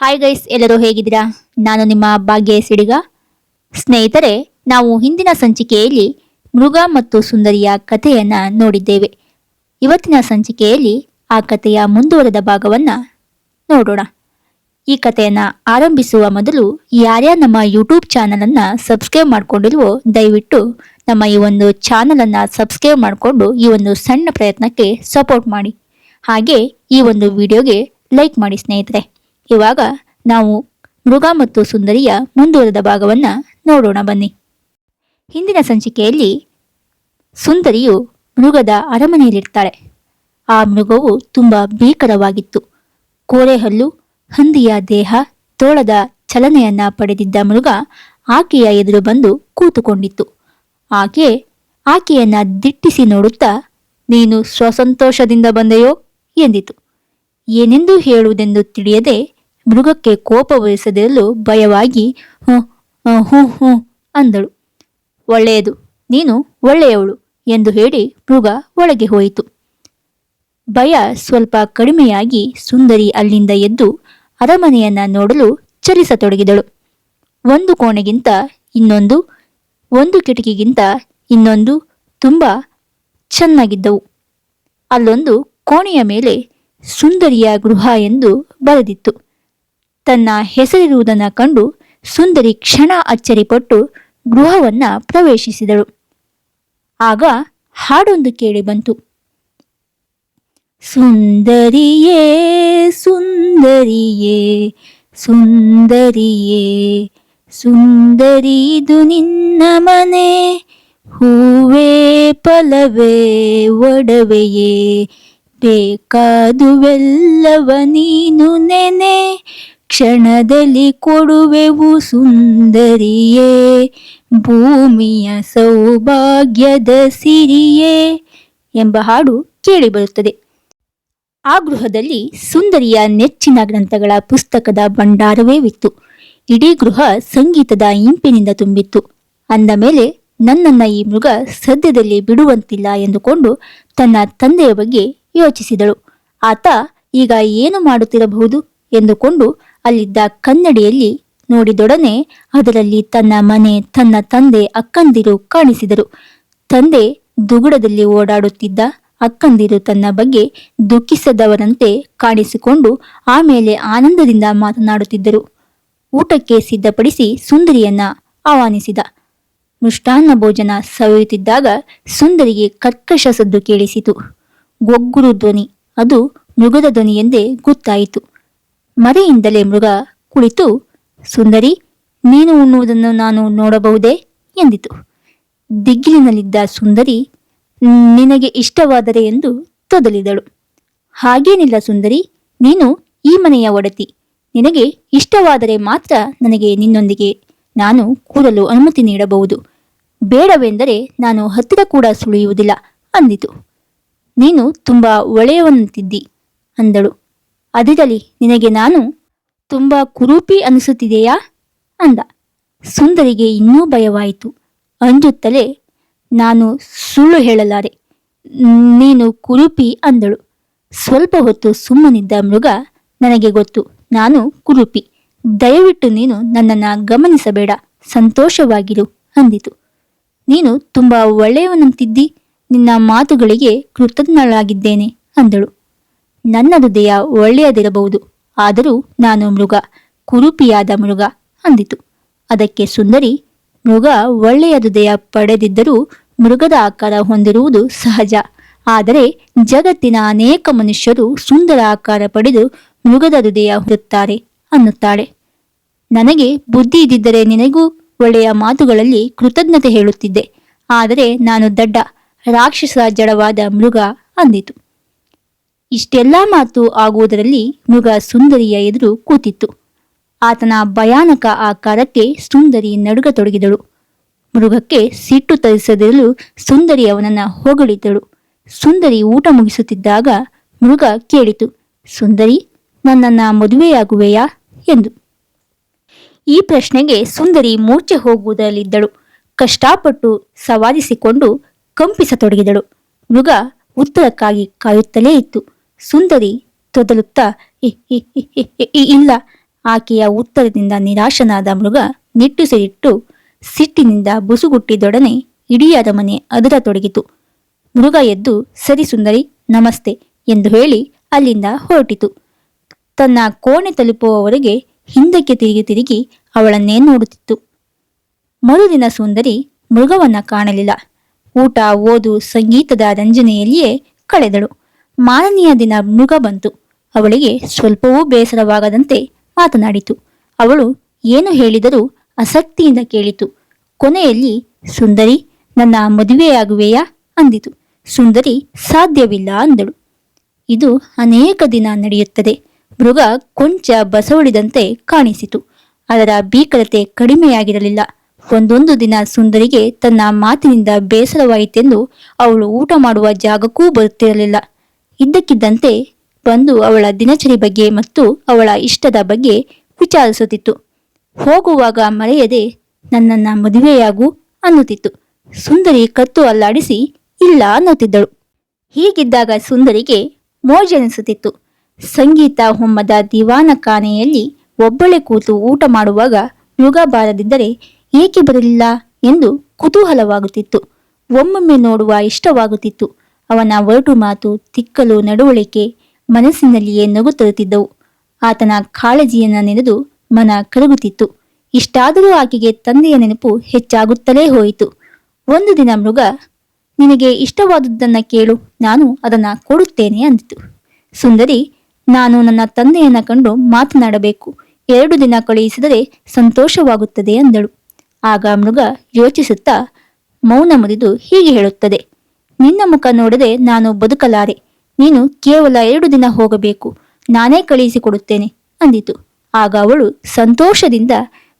Hi guys ಎಲ್ಲರೂ ಹೇಗಿದ್ದೀರಾ? ನಾನು ನಿಮ್ಮ ಭಾಗ್ಯ ಸಿಡಿಗ. ಸ್ನೇಹಿತರೆ, ನಾವು ಹಿಂದಿನ ಸಂಚಿಕೆಯಲ್ಲಿ ಮೃಗ ಮತ್ತು ಸುಂದರಿಯ ಕಥೆಯನ್ನ ನೋಡಿದ್ದೇವೆ. ಇವತ್ತಿನ ಸಂಚಿಕೆಯಲ್ಲಿ ಆ ಕಥೆಯ ಮುಂದುವರೆದ ಭಾಗವನ್ನ ನೋಡೋಣ. ಈ ಕಥೆಯನ್ನ ಆರಂಭಿಸುವ ಮೊದಲು ಯಾರ್ಯಾರು ನಮ್ಮ ಯೂಟ್ಯೂಬ್ ಚಾನಲ್ ಅನ್ನ ಸಬ್ಸ್ಕ್ರೈಬ್ ಮಾಡ್ಕೊಂಡಿಲ್ವೋ, ದಯವಿಟ್ಟು ನಮ್ಮ ಈ ಒಂದು ಚಾನಲನ್ನು ಸಬ್ಸ್ಕ್ರೈಬ್ ಮಾಡಿಕೊಂಡು ಈ ಒಂದು ಸಣ್ಣ ಪ್ರಯತ್ನಕ್ಕೆ ಸಪೋರ್ಟ್ ಮಾಡಿ. ಹಾಗೆ ಈ ಒಂದು ವಿಡಿಯೋಗೆ ಲೈಕ್ ಮಾಡಿ ಸ್ನೇಹಿತರೆ. ಇವಾಗ ನಾವು ಮೃಗ ಮತ್ತು ಸುಂದರಿಯ ಮುಂದುವರೆದ ಭಾಗವನ್ನು ನೋಡೋಣ ಬನ್ನಿ. ಹಿಂದಿನ ಸಂಚಿಕೆಯಲ್ಲಿ ಸುಂದರಿಯು ಮೃಗದ ಅರಮನೆಯಲ್ಲಿರ್ತಾಳೆ. ಆ ಮೃಗವು ತುಂಬ ಭೀಕರವಾಗಿತ್ತು. ಕೋರೆಹಲ್ಲು, ಹಂದಿಯ ದೇಹ, ತೋಳದ ಚಲನೆಯನ್ನ ಪಡೆದಿದ್ದ ಮೃಗ ಆಕೆಯ ಎದುರು ಬಂದು ಕೂತುಕೊಂಡಿತ್ತು. ಆಕೆ ಆಕೆಯನ್ನ ದಿಟ್ಟಿಸಿ ನೋಡುತ್ತಾ, ನೀನು ಸ್ವಸಂತೋಷದಿಂದ ಬಂದೆಯೋ? ಎಂದಿತು. ಏನೆಂದು ಹೇಳುವುದೆಂದು ತಿಳಿಯದೆ ಮೃಗಕ್ಕೆ ಕೋಪವಹಿಸದಿರಲು ಭಯವಾಗಿ ಹ್ಞೂ ಹ್ಞೂ ಅಂದಳು. ಒಳ್ಳೆಯದು, ನೀನು ಒಳ್ಳೆಯವಳು ಎಂದು ಹೇಳಿ ಮೃಗ ಒಳಗೆ ಹೋಯಿತು. ಭಯ ಸ್ವಲ್ಪ ಕಡಿಮೆಯಾಗಿ ಸುಂದರಿ ಅಲ್ಲಿಂದ ಎದ್ದು ಅರಮನೆಯನ್ನ ನೋಡಲು ಚಲಿಸತೊಡಗಿದಳು. ಒಂದು ಕೋಣೆಗಿಂತ ಇನ್ನೊಂದು, ಒಂದು ಕಿಟಕಿಗಿಂತ ಇನ್ನೊಂದು ತುಂಬ ಚೆನ್ನಾಗಿದ್ದವು. ಅಲ್ಲೊಂದು ಕೋಣೆಯ ಮೇಲೆ ಸುಂದರಿಯ ಗೃಹ ಎಂದು ಬರೆದಿತ್ತು. ತನ್ನ ಹೆಸರಿರುವುದನ್ನು ಕಂಡು ಸುಂದರಿ ಕ್ಷಣ ಅಚ್ಚರಿಪಟ್ಟು ಗೃಹವನ್ನ ಪ್ರವೇಶಿಸಿದಳು. ಆಗ ಹಾಡೊಂದು ಕೇಳಿ ಬಂತು. ಸುಂದರಿಯೇ ಸುಂದರಿಯೇ ಸುಂದರಿಯೇ, ಸುಂದರಿದು ನಿನ್ನ ಮನೆ, ಹೂವೇ, ಫಲವೇ, ಒಡವೆಯೇ, ಬೇಕಾದುವೆಲ್ಲವ ನೀನು ನೆನೆ ಕ್ಷಣದಲ್ಲಿ ಕೊಡುವೆವು ಸುಂದರಿಯೇ, ಭೂಮಿಯ ಸೌಭಾಗ್ಯದ ಸಿರಿಯೇ ಎಂಬ ಹಾಡು ಕೇಳಿಬರುತ್ತದೆ ಆ ಗೃಹದಲ್ಲಿ ಸುಂದರಿಯ ನೆಚ್ಚಿನ ಗ್ರಂಥಗಳ ಪುಸ್ತಕದ ಭಂಡಾರವೇ ವಿತ್ತು ಇಡೀ ಗೃಹ ಸಂಗೀತದ ಇಂಪಿನಿಂದ ತುಂಬಿತ್ತು. ಅಂದ ಮೇಲೆ ನನ್ನನ್ನ ಈ ಮೃಗ ಸದ್ಯದಲ್ಲಿ ಬಿಡುವಂತಿಲ್ಲ ಎಂದುಕೊಂಡು ತನ್ನ ತಂದೆಯ ಬಗ್ಗೆ ಯೋಚಿಸಿದಳು. ಆತ, ಈಗ ಏನು ಮಾಡುತ್ತಿರಬಹುದು? ಎಂದುಕೊಂಡು ಅಲ್ಲಿದ್ದ ಕನ್ನಡಿಯಲ್ಲಿ ನೋಡಿದೊಡನೆ ಅದರಲ್ಲಿ ತನ್ನ ಮನೆ, ತನ್ನ ತಂದೆ, ಅಕ್ಕಂದಿರು ಕಾಣಿಸಿದರು. ತಂದೆ ದುಗುಡದಲ್ಲಿ ಓಡಾಡುತ್ತಿದ್ದ ಅಕ್ಕಂದಿರು ತನ್ನ ಬಗ್ಗೆ ದುಃಖಿಸದವರಂತೆ ಕಾಣಿಸಿಕೊಂಡು ಆಮೇಲೆ ಆನಂದದಿಂದ ಮಾತನಾಡುತ್ತಿದ್ದರು. ಊಟಕ್ಕೆ ಸಿದ್ಧಪಡಿಸಿ ಸುಂದರಿಯನ್ನ ಆಹ್ವಾನಿಸಿದ. ಮೃಷ್ಟಾನ್ನ ಭೋಜನ ಸವಿಯುತ್ತಿದ್ದಾಗ ಸುಂದರಿಗೆ ಕರ್ಕಶ ಸದ್ದು ಕೇಳಿಸಿತು. ಗೊಗ್ಗುರು ಧ್ವನಿ, ಅದು ಮೃಗದ ಧ್ವನಿ ಎಂದೇ ಗೊತ್ತಾಯಿತು. ಮರೆಯಿಂದಲೇ ಮೃಗ ಕುಳಿತು, ಸುಂದರಿ, ನೀನು ಉಣ್ಣುವುದನ್ನು ನಾನು ನೋಡಬಹುದೇ? ಎಂದಿತು. ದಿಗ್ಗಿಲಿನಲ್ಲಿದ್ದ ಸುಂದರಿ, ನಿನಗೆ ಇಷ್ಟವಾದರೆ? ಎಂದು ತೊದಲಿದಳು. ಹಾಗೇನಿಲ್ಲ ಸುಂದರಿ, ನೀನು ಈ ಮನೆಯ ಒಡತಿ. ನಿನಗೆ ಇಷ್ಟವಾದರೆ ಮಾತ್ರ ನನಗೆ ನಿನ್ನೊಂದಿಗೆ ನಾನು ಕೂರಲು ಅನುಮತಿ ನೀಡಬಹುದು. ಬೇಡವೆಂದರೆ ನಾನು ಹತ್ತಿರ ಕೂಡ ಸುಳಿಯುವುದಿಲ್ಲ, ಅಂದಿತು. ನೀನು ತುಂಬಾ ಒಳ್ಳೆಯವನಂತಿದ್ದಿ, ಅಂದಳು. ಅದಿರಲಿ, ನಿನಗೆ ನಾನು ತುಂಬಾ ಕುರೂಪಿ ಅನಿಸುತ್ತಿದೆಯಾ? ಅಂದ. ಸುಂದರಿಗೆ ಇನ್ನೂ ಭಯವಾಯಿತು. ಅಂಜುತ್ತಲೇ, ನಾನು ಸುಳ್ಳು ಹೇಳಲಾರೆ. ನೀನು ಕುರುಪಿ ಅಂದಳು. ಸ್ವಲ್ಪ ಹೊತ್ತು ಸುಮ್ಮನಿದ್ದ ಮೃಗ, ನನಗೆ ಗೊತ್ತು, ನಾನು ಕುರುಪಿ. ದಯವಿಟ್ಟು ನೀನು ನನ್ನನ್ನು ಗಮನಿಸಬೇಡ, ಸಂತೋಷವಾಗಿರು, ಅಂದಿತು. ನೀನು ತುಂಬ ಒಳ್ಳೆಯವನಂತಿದ್ದಿ, ನಿನ್ನ ಮಾತುಗಳಿಗೆ ಕೃತಜ್ಞಳಾಗಿದ್ದೇನೆ, ಅಂದಳು. ನನ್ನ ಹೃದಯ ಒಳ್ಳೆಯದಿರಬಹುದು. ಆದರೂ ನಾನು ಮೃಗ, ಕುರುಪಿಯಾದ ಮೃಗ ಅಂದಿತು. ಅದಕ್ಕೆ ಸುಂದರಿ, ಮೃಗ ಒಳ್ಳೆಯ ಹೃದಯ ಪಡೆದಿದ್ದರೂ ಮೃಗದ ಆಕಾರ ಹೊಂದಿರುವುದು ಸಹಜ. ಆದರೆ ಜಗತ್ತಿನ ಅನೇಕ ಮನುಷ್ಯರು ಸುಂದರ ಆಕಾರ ಪಡೆದು ಮೃಗದ ಹೃದಯ ಹೊಂದುತ್ತಾರೆ ಅನ್ನುತ್ತಾಳೆ. ನನಗೆ ಬುದ್ಧಿ ಇದ್ದಿದ್ದರೆ ನಿನಗೂ ಒಳ್ಳೆಯ ಮಾತುಗಳಲ್ಲಿ ಕೃತಜ್ಞತೆ ಹೇಳುತ್ತಿದ್ದೆ. ಆದರೆ ನಾನು ದಡ್ಡ, ರಾಕ್ಷಸ ಜಡವಾದ ಮೃಗ ಅಂದಿತು. ಇಷ್ಟೆಲ್ಲಾ ಮಾತು ಆಗುವುದರಲ್ಲಿ ಮೃಗ ಸುಂದರಿಯ ಎದುರು ಕೂತಿತ್ತು. ಆತನ ಭಯಾನಕ ಆಕಾರಕ್ಕೆ ಸುಂದರಿ ನಡುಗತೊಡಗಿದಳು. ಮೃಗಕ್ಕೆ ಸಿಟ್ಟು ತರಿಸದಿರಲು ಸುಂದರಿ ಅವನನ್ನ ಹೊಗಳಿದ್ದಳು. ಸುಂದರಿ ಊಟ ಮುಗಿಸುತ್ತಿದ್ದಾಗ ಮೃಗ ಕೇಳಿತು, ಸುಂದರಿ, ನನ್ನನ್ನ ಮದುವೆಯಾಗುವೆಯಾ? ಎಂದು. ಈ ಪ್ರಶ್ನೆಗೆ ಸುಂದರಿ ಮೂರ್ಛೆ ಹೋಗುವುದರಲ್ಲಿದ್ದಳು. ಕಷ್ಟಪಟ್ಟು ಸವಾರಿಸಿಕೊಂಡು ಕಂಪಿಸತೊಡಗಿದಳು. ಮೃಗ ಉತ್ತರಕ್ಕಾಗಿ ಕಾಯುತ್ತಲೇ ಇತ್ತು. ಸುಂದರಿ ತೊದಲುತ್ತಾ, "ಇ- ಇ- ಇ- ಇ- ಇ- ಇಲ್ಲ. ಆಕೆಯ ಉತ್ತರದಿಂದ ನಿರಾಶನಾದ ಮೃಗ ನಿಟ್ಟುಸಿರಿಟ್ಟು ಸಿಟ್ಟಿನಿಂದ ಬುಸುಗುಟ್ಟಿದೊಡನೆ ಇಡೀ ಅರಮನೆ ಅದರತೊಡಗಿತು ಮೃಗ ಎದ್ದು, ಸರಿ ಸುಂದರಿ, ನಮಸ್ತೆ ಎಂದು ಹೇಳಿ ಅಲ್ಲಿಂದ ಹೊರಟಿತು. ತನ್ನ ಕೋಣೆ ತಲುಪುವವರೆಗೆ ಹಿಂದಕ್ಕೆ ತಿರುಗಿ ತಿರುಗಿ ಅವಳನ್ನೇ ನೋಡುತ್ತಿತ್ತು. ಮರುದಿನ ಸುಂದರಿ ಮೃಗವನ್ನ ಕಾಣಲಿಲ್ಲ. ಊಟ, ಓದು, ಸಂಗೀತದ ರಂಜನೆಯಲ್ಲಿಯೇ ಕಳೆದಳು. ಮಾರನೆಯ ದಿನ ಮೃಗ ಬಂತು. ಅವಳಿಗೆ ಸ್ವಲ್ಪವೂ ಬೇಸರವಾಗದಂತೆ ಮಾತನಾಡಿತು. ಅವಳು ಏನು ಹೇಳಿದರೂ ಆಸಕ್ತಿಯಿಂದ ಕೇಳಿತು. ಕೊನೆಯಲ್ಲಿ, ಸುಂದರಿ, ನನ್ನ ಮದುವೆಯಾಗುವೆಯಾ? ಅಂದಿತು. ಸುಂದರಿ, ಸಾಧ್ಯವಿಲ್ಲ ಅಂದಳು. ಇದು ಅನೇಕ ದಿನ ನಡೆಯುತ್ತದೆ. ಮೃಗ ಕೊಂಚ ಬಸವಳಿದಂತೆ ಕಾಣಿಸಿತು. ಅದರ ಭೀಕರತೆ ಕಡಿಮೆಯಾಗಿರಲಿಲ್ಲ. ಒಂದೊಂದು ದಿನ ಸುಂದರಿಗೆ ತನ್ನ ಮಾತಿನಿಂದ ಬೇಸರವಾಯಿತೆಂದು ಅವಳು ಊಟ ಮಾಡುವ ಜಾಗಕ್ಕೂ ಬರುತ್ತಿರಲಿಲ್ಲ. ಇದ್ದಕ್ಕಿದ್ದಂತೆ ಬಂದು ಅವಳ ದಿನಚರಿ ಬಗ್ಗೆ ಮತ್ತು ಅವಳ ಇಷ್ಟದ ಬಗ್ಗೆ ವಿಚಾರಿಸುತ್ತಿತ್ತು. ಹೋಗುವಾಗ ಮರೆಯದೆ ನನ್ನನ್ನ ಮದುವೆಯಾಗು ಅನ್ನುತ್ತಿತ್ತು. ಸುಂದರಿ ಕತ್ತು ಅಲ್ಲಾಡಿಸಿ ಇಲ್ಲ ಅನ್ನುತ್ತಿದ್ದಳು. ಹೀಗಿದ್ದಾಗ ಸುಂದರಿಗೆ ಮೋಜೆನಿಸುತ್ತಿತ್ತು ಸಂಗೀತ ಹೊಮ್ಮದ ದಿವಾನ ಕಾನೆಯಲ್ಲಿ ಒಬ್ಬಳೆ ಕೂತು ಊಟ ಮಾಡುವಾಗ ಯುಗ ಬಾರದಿದ್ದರೆ ಏಕೆ ಬರಲಿಲ್ಲ ಎಂದು ಕುತೂಹಲವಾಗುತ್ತಿತ್ತು. ಒಮ್ಮೊಮ್ಮೆ ನೋಡುವ ಇಷ್ಟವಾಗುತ್ತಿತ್ತು. ಅವನ ಒರಟು ಮಾತು, ತಿಕ್ಕಲು ನಡವಳಿಕೆ ಮನಸ್ಸಿನಲ್ಲಿಯೇ ನಗು ತರುತ್ತಿದ್ದವು ಆತನ ಕಾಳಜಿಯನ್ನ ನೆನೆದು ಮನ ಕರಗುತ್ತಿತ್ತು. ಇಷ್ಟಾದರೂ ಆಕೆಗೆ ತಂದೆಯ ನೆನಪು ಹೆಚ್ಚಾಗುತ್ತಲೇ ಹೋಯಿತು. ಒಂದು ದಿನ ಮೃಗ, ನಿನಗೆ ಇಷ್ಟವಾದುದನ್ನ ಕೇಳು, ನಾನು ಅದನ್ನ ಕೊಡುತ್ತೇನೆ ಅಂದಿತು. ಸುಂದರಿ, ನಾನು ನನ್ನ ತಂದೆಯನ್ನ ಕಂಡು ಮಾತನಾಡಬೇಕು. ಎರಡು ದಿನ ಕಳುಹಿಸಿದರೆ ಸಂತೋಷವಾಗುತ್ತದೆ ಅಂದಳು. ಆಗ ಮೃಗ ಯೋಚಿಸುತ್ತಾ ಮೌನ ಮುರಿದು ಹೀಗೆ ಹೇಳುತ್ತದೆ. ನಿನ್ನ ಮುಖ ನೋಡದೆ ನಾನು ಬದುಕಲಾರೆ. ನೀನು ಕೇವಲ ಎರಡು ದಿನ ಹೋಗಬೇಕು. ನಾನೇ ಕಳುಹಿಸಿಕೊಡುತ್ತೇನೆ ಅಂದಿತು. ಆಗ ಅವಳು ಸಂತೋಷದಿಂದ,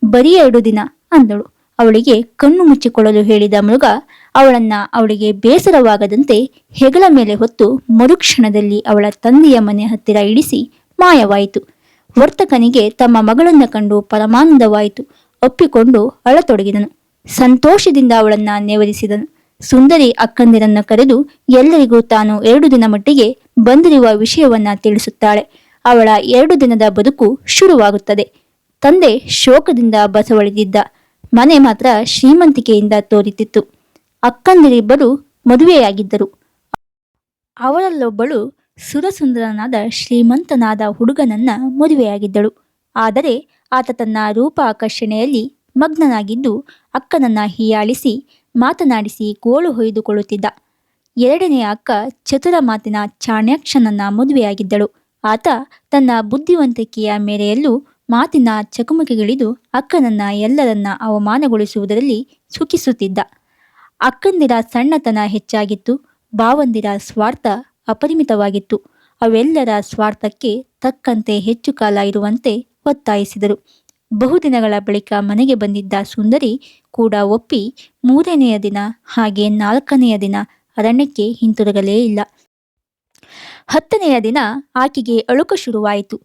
ಬರೀ ಎರಡು ದಿನ ಅಂದಳು. ಅವಳಿಗೆ ಕಣ್ಣು ಮುಚ್ಚಿಕೊಳ್ಳಲು ಹೇಳಿದ ಮೃಗ ಅವಳನ್ನ ಅವಳಿಗೆ ಬೇಸರವಾಗದಂತೆ ಹೆಗಲ ಮೇಲೆ ಹೊತ್ತು ಮರುಕ್ಷಣದಲ್ಲಿ ಅವಳ ತಂದೆಯ ಮನೆ ಹತ್ತಿರ ಇಳಿಸಿ ಮಾಯವಾಯಿತು. ವರ್ತಕನಿಗೆ ತಮ್ಮ ಮಗಳನ್ನ ಕಂಡು ಪರಮಾನಂದವಾಯಿತು. ಒಪ್ಪಿಕೊಂಡು ಅಳತೊಡಗಿದನು. ಸಂತೋಷದಿಂದ ಅವಳನ್ನ ನೆವರಿಸಿದನು. ಸುಂದರಿ ಅಕ್ಕಂದಿರನ್ನ ಕರೆದು ಎಲ್ಲರಿಗೂ ತಾನು ಎರಡು ದಿನ ಮಟ್ಟಿಗೆ ಬಂದಿರುವ ವಿಷಯವನ್ನ ತಿಳಿಸುತ್ತಾಳೆ. ಅವಳ ಎರಡು ದಿನದ ಬದುಕು ಶುರುವಾಗುತ್ತದೆ. ತಂದೆ ಶೋಕದಿಂದ ಬಸವಳಿದಿದ್ದ. ಮನೆ ಮಾತ್ರ ಶ್ರೀಮಂತಿಕೆಯಿಂದ ತೋರಿತಿತ್ತು. ಅಕ್ಕಂದಿರಿಬ್ಬರು ಮದುವೆಯಾಗಿದ್ದರು. ಅವರಲ್ಲೊಬ್ಬಳು ಸುರಸುಂದರನಾದ ಶ್ರೀಮಂತನಾದ ಹುಡುಗನನ್ನ ಮದುವೆಯಾಗಿದ್ದಳು. ಆದರೆ ಆತ ತನ್ನ ರೂಪ ಆಕರ್ಷಣೆಯಲ್ಲಿ ಮಗ್ನನಾಗಿದ್ದು ಅಕ್ಕನನ್ನ ಹೀಯಾಳಿಸಿ ಮಾತನಾಡಿಸಿ ಗೋಳು ಹೊಯ್ದುಕೊಳ್ಳುತ್ತಿದ್ದ. ಎರಡನೆಯ ಅಕ್ಕ ಚತುರ ಮಾತಿನ ಚಾಣಾಕ್ಷನನ್ನ ಮದುವೆಯಾಗಿದ್ದಳು. ಆತ ತನ್ನ ಬುದ್ಧಿವಂತಿಕೆಯ ಮೇರೆಯಲ್ಲೂ ಮಾತಿನ ಚಕಮಕಿಗಳಿದು ಅಕ್ಕನನ್ನ ಎಲ್ಲರನ್ನ ಅವಮಾನಗೊಳಿಸುವುದರಲ್ಲಿ ಸುಖಿಸುತ್ತಿದ್ದ. ಅಕ್ಕಂದಿರ ಸಣ್ಣತನ ಹೆಚ್ಚಾಗಿತ್ತು, ಭಾವಂದಿರ ಸ್ವಾರ್ಥ ಅಪರಿಮಿತವಾಗಿತ್ತು. ಅವೆಲ್ಲರ ಸ್ವಾರ್ಥಕ್ಕೆ ತಕ್ಕಂತೆ ಹೆಚ್ಚು ಕಾಲ ಇರುವಂತೆ ಒತ್ತಾಯಿಸಿದರು. ಬಹುದಿನಗಳ ಬಳಿಕ ಮನೆಗೆ ಬಂದಿದ್ದ ಸುಂದರಿ ಕೂಡ ಒಪ್ಪಿ ಮೂರನೆಯ ದಿನ ಹಾಗೆ ನಾಲ್ಕನೆಯ ದಿನ ಅರಣ್ಯಕ್ಕೆ ಹಿಂತಿರುಗಲೇ ಇಲ್ಲ. ಹತ್ತನೆಯ ದಿನ ಆಕೆಗೆ ಅಳುಕ ಶುರುವಾಯಿತು.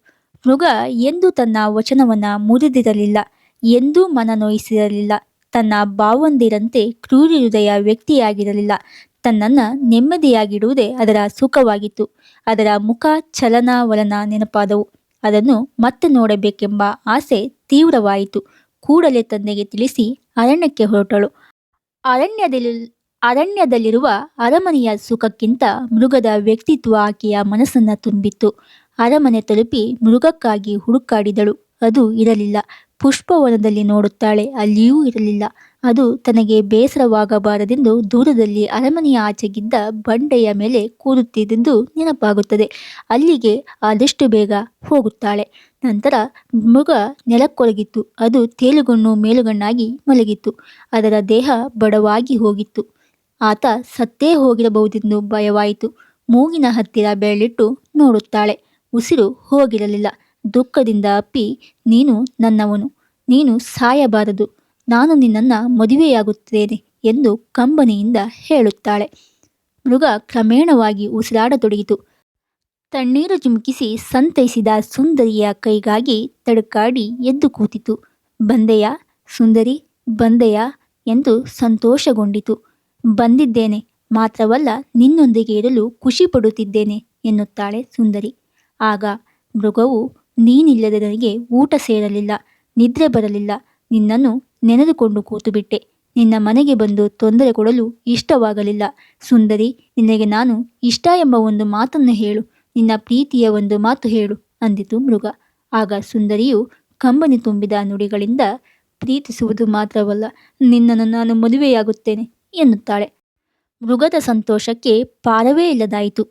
ಮೃಗ ಎಂದೂ ತನ್ನ ವಚನವನ್ನ ಮುರಿದಿರಲಿಲ್ಲ, ಎಂದೂ ಮನನೋಯಿಸಿರಲಿಲ್ಲ ತನ್ನ ಬಾವಂದಿರಂತೆ ಕ್ರೂರಿ ಹೃದಯ ವ್ಯಕ್ತಿಯಾಗಿರಲಿಲ್ಲ. ತನ್ನನ್ನ ನೆಮ್ಮದಿಯಾಗಿಡುವುದೇ ಅದರ ಸುಖವಾಗಿತ್ತು. ಅದರ ಮುಖ ಚಲನವಲನ ನೆನಪಾದವು. ಅದನ್ನು ಮತ್ತೆ ನೋಡಬೇಕೆಂಬ ಆಸೆ ತೀವ್ರವಾಯಿತು. ಕೂಡಲೇ ತಂದೆಗೆ ತಿಳಿಸಿ ಅರಣ್ಯಕ್ಕೆ ಹೊರಟಳು. ಅರಣ್ಯದಲ್ಲಿ, ಅರಣ್ಯದಲ್ಲಿರುವ ಅರಮನೆಯ ಸುಖಕ್ಕಿಂತ ಮೃಗದ ವ್ಯಕ್ತಿತ್ವ ಆಕೆಯ ಮನಸ್ಸನ್ನು ತುಂಬಿತ್ತು. ಅರಮನೆ ತಲುಪಿ ಮೃಗಕ್ಕಾಗಿ ಹುಡುಕಾಡಿದಳು. ಅದು ಇರಲಿಲ್ಲ. ಪುಷ್ಪವನದಲ್ಲಿ ನೋಡುತ್ತಾಳೆ, ಅಲ್ಲಿಯೂ ಇರಲಿಲ್ಲ. ಅದು ತನಗೆ ಬೇಸರವಾಗಬಾರದೆಂದು ದೂರದಲ್ಲಿ ಅರಮನೆಯ ಆಚೆಗಿದ್ದ ಬಂಡೆಯ ಮೇಲೆ ಕೂರುತ್ತಿದ್ದೆಂದು ನೆನಪಾಗುತ್ತದೆ. ಅಲ್ಲಿಗೆ ಆದಷ್ಟು ಬೇಗ ಹೋಗುತ್ತಾಳೆ. ನಂತರ ಮೃಗ ನೆಲಕ್ಕೊರಗಿತ್ತು ಅದು ತೇಲುಗಣ್ಣು ಮೇಲುಗಣ್ಣಾಗಿ ಮಲಗಿತ್ತು. ಅದರ ದೇಹ ಬಡವಾಗಿ ಹೋಗಿತ್ತು. ಆತ ಸತ್ತೇ ಹೋಗಿರಬಹುದೆಂದು ಭಯವಾಯಿತು. ಮೂಗಿನ ಹತ್ತಿರ ಬೆರಳಿಟ್ಟು ನೋಡುತ್ತಾಳೆ. ಉಸಿರು ಹೋಗಿರಲಿಲ್ಲ. ದುಃಖದಿಂದ ಅಪ್ಪಿ, ನೀನು ನನ್ನವನು. ನೀನು ಸಾಯಬಾರದು. ನಾನು ನಿನ್ನನ್ನು ಮದುವೆಯಾಗುತ್ತೇನೆ ಎಂದು ಕಂಬನಿಯಿಂದ ಹೇಳುತ್ತಾಳೆ. ಮೃಗ ಕ್ರಮೇಣವಾಗಿ ಉಸಿರಾಡತೊಡಗಿತು. ತಣ್ಣೀರು ಜುಮುಕಿಸಿ ಸಂತೈಸಿದ ಸುಂದರಿಯ ಕೈಗಾಗಿ ತಡಕಾಡಿ ಎದ್ದು ಕೂತಿತು. ಬಂದೆಯ? ಸುಂದರಿ, ಬಂದೆಯ? ಎಂದು ಸಂತೋಷಗೊಂಡಿತು. ಬಂದಿದ್ದೇನೆ, ಮಾತ್ರವಲ್ಲ ನಿನ್ನೊಂದಿಗೆ ಇರಲು ಖುಷಿ ಪಡುತ್ತಿದ್ದೇನೆ ಎನ್ನುತ್ತಾಳೆ ಸುಂದರಿ. ಆಗ ಮೃಗವು ನೀನಿಲ್ಲದೆ ನನಗೆ ಊಟ ಸೇರಲಿಲ್ಲ, ನಿದ್ರೆ ಬರಲಿಲ್ಲ. ನಿನ್ನನ್ನು ನೆನೆದುಕೊಂಡು ಕೂತುಬಿಟ್ಟೆ ನಿನ್ನ ಮನೆಗೆ ಬಂದು ತೊಂದರೆ ಕೊಡಲು ಇಷ್ಟವಾಗಲಿಲ್ಲ. ಸುಂದರಿ, ನಿನಗೆ ನಾನು ಇಷ್ಟ ಎಂಬ ಒಂದು ಮಾತನ್ನು ಹೇಳು. ನಿನ್ನ ಪ್ರೀತಿಯ ಒಂದು ಮಾತು ಹೇಳು ಅಂದಿತು ಮೃಗ. ಆಗ ಸುಂದರಿಯು ಕಂಬನಿ ತುಂಬಿದ ನುಡಿಗಳಿಂದ ಪ್ರೀತಿಸುವುದು ಮಾತ್ರವಲ್ಲ, ನಿನ್ನನ್ನು ನಾನು ಮದುವೆಯಾಗುತ್ತೇನೆ ಎನ್ನುತ್ತಾಳೆ. ಮೃಗದ ಸಂತೋಷಕ್ಕೆ ಪಾರವೇ ಇಲ್ಲದಾಯಿತು.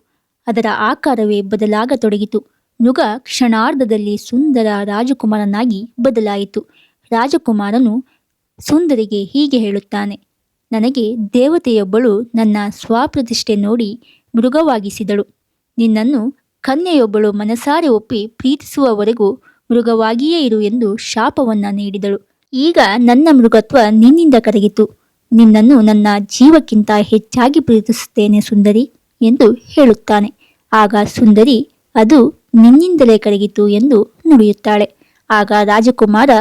ಅದರ ಆಕಾರವೇ ಬದಲಾಗತೊಡಗಿತು ಮೃಗ ಕ್ಷಣಾರ್ಧದಲ್ಲಿ ಸುಂದರ ರಾಜಕುಮಾರನಾಗಿ ಬದಲಾಯಿತು. ರಾಜಕುಮಾರನು ಸುಂದರಿಗೆ ಹೀಗೆ ಹೇಳುತ್ತಾನೆ, ನನಗೆ ದೇವತೆಯೊಬ್ಬಳು ನನ್ನ ಸ್ವಪ್ರತಿಷ್ಠೆ ನೋಡಿ ಮೃಗವಾಗಿಸಿದಳು. ನಿನ್ನನ್ನು ಕನ್ಯೆಯೊಬ್ಬಳು ಮನಸಾರೆ ಒಪ್ಪಿ ಪ್ರೀತಿಸುವವರೆಗೂ ಮೃಗವಾಗಿಯೇ ಇರು ಎಂದು ಶಾಪವನ್ನ ನೀಡಿದಳು. ಈಗ ನನ್ನ ಮೃಗತ್ವ ನಿನ್ನಿಂದ ಕರಗಿತು. ನಿನ್ನನ್ನು ನನ್ನ ಜೀವಕ್ಕಿಂತ ಹೆಚ್ಚಾಗಿ ಪ್ರೀತಿಸುತ್ತೇನೆ ಸುಂದರಿ ಎಂದು ಹೇಳುತ್ತಾನೆ. ಆಗ ಸುಂದರಿ, ಅದು ನಿನ್ನಿಂದಲೇ ಕರಗಿತು ಎಂದು ನುಡಿಯುತ್ತಾಳೆ. ಆಗ ರಾಜಕುಮಾರ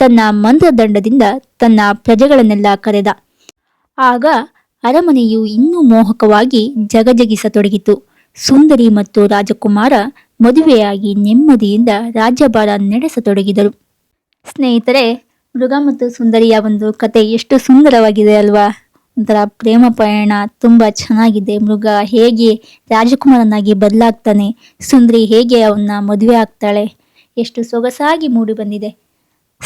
ತನ್ನ ಮಂತ್ರದಂಡದಿಂದ ತನ್ನ ಪ್ರಜೆಗಳನ್ನೆಲ್ಲ ಕರೆದ. ಆಗ ಅರಮನೆಯು ಇನ್ನೂ ಮೋಹಕವಾಗಿ ಜಗಜಗಿಸತೊಡಗಿತು. ಸುಂದರಿ ಮತ್ತು ರಾಜಕುಮಾರ ಮದುವೆಯಾಗಿ ನೆಮ್ಮದಿಯಿಂದ ರಾಜ್ಯಭಾರ ನಡೆಸತೊಡಗಿದರು. ಸ್ನೇಹಿತರೆ, ಮೃಗ ಮತ್ತು ಸುಂದರಿಯ ಒಂದು ಕತೆ ಎಷ್ಟು ಸುಂದರವಾಗಿದೆ ಅಲ್ವಾ? ಒಂಥರ ಪ್ರೇಮ ಪಯಣ, ತುಂಬ ಚೆನ್ನಾಗಿದೆ. ಮೃಗ ಹೇಗೆ ರಾಜಕುಮಾರನಾಗಿ ಬದಲಾಗ್ತಾನೆ, ಸುಂದರಿ ಹೇಗೆ ಅವನ್ನ ಮದುವೆ ಆಗ್ತಾಳೆ, ಎಷ್ಟು ಸೊಗಸಾಗಿ ಮೂಡಿ ಬಂದಿದೆ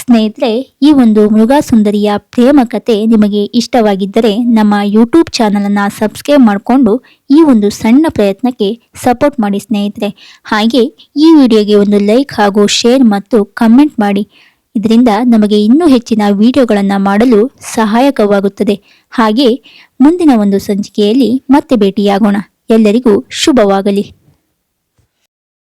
ಸ್ನೇಹಿತರೆ, ಈ ಒಂದು ಮೃಗ ಸುಂದರಿಯ ಪ್ರೇಮ ಕತೆ ನಿಮಗೆ ಇಷ್ಟವಾಗಿದ್ದರೆ ನಮ್ಮ ಯೂಟ್ಯೂಬ್ ಚಾನಲನ್ನು ಸಬ್ಸ್ಕ್ರೈಬ್ ಮಾಡಿಕೊಂಡು ಈ ಒಂದು ಸಣ್ಣ ಪ್ರಯತ್ನಕ್ಕೆ ಸಪೋರ್ಟ್ ಮಾಡಿ ಸ್ನೇಹಿತರೆ. ಹಾಗೆ ಈ ವಿಡಿಯೋಗೆ ಒಂದು ಲೈಕ್ ಹಾಗೂ ಶೇರ್ ಮತ್ತು ಕಮೆಂಟ್ ಮಾಡಿ. ಇದರಿಂದ ನಮಗೆ ಇನ್ನೂ ಹೆಚ್ಚಿನ ವಿಡಿಯೋಗಳನ್ನು ಮಾಡಲು ಸಹಾಯಕವಾಗುತ್ತದೆ. ಹಾಗೆ ಮುಂದಿನ ಒಂದು ಸಂಚಿಕೆಯಲ್ಲಿ ಮತ್ತೆ ಭೇಟಿಯಾಗೋಣ. ಎಲ್ಲರಿಗೂ ಶುಭವಾಗಲಿ.